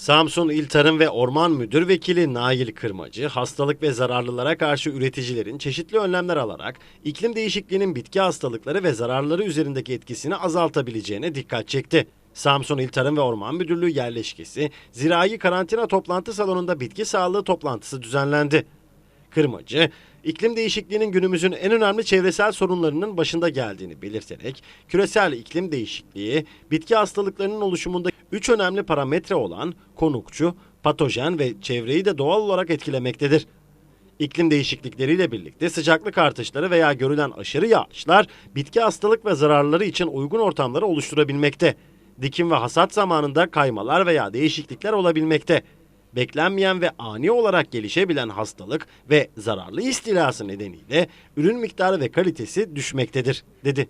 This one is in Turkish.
Samsun İl Tarım ve Orman Müdür Vekili Nail Kırmacı, hastalık ve zararlılara karşı üreticilerin çeşitli önlemler alarak iklim değişikliğinin bitki hastalıkları ve zararları üzerindeki etkisini azaltabileceğine dikkat çekti. Samsun İl Tarım ve Orman Müdürlüğü yerleşkesi, zirai karantina toplantı salonunda bitki sağlığı toplantısı düzenlendi. Kırmacı, iklim değişikliğinin günümüzün en önemli çevresel sorunlarının başında geldiğini belirterek, küresel iklim değişikliği, bitki hastalıklarının oluşumunda üç önemli parametre olan konukçu, patojen ve çevreyi de doğal olarak etkilemektedir. İklim değişiklikleriyle birlikte sıcaklık artışları veya görülen aşırı yağışlar bitki hastalık ve zararları için uygun ortamları oluşturabilmekte. Dikim ve hasat zamanında kaymalar veya değişiklikler olabilmekte. Beklenmeyen ve ani olarak gelişebilen hastalık ve zararlı istilası nedeniyle ürün miktarı ve kalitesi düşmektedir, dedi.